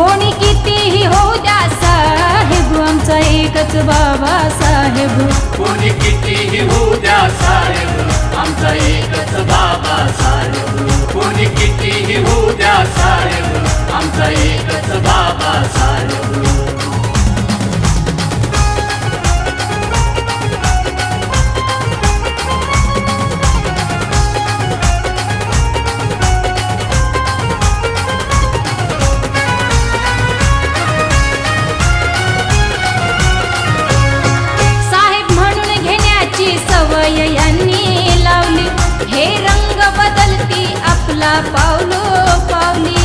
कोणी कितीही होऊ द्या साहेब आमचा एकच बाबा साहेब. कोणी बदलती आपला पावलो पावली.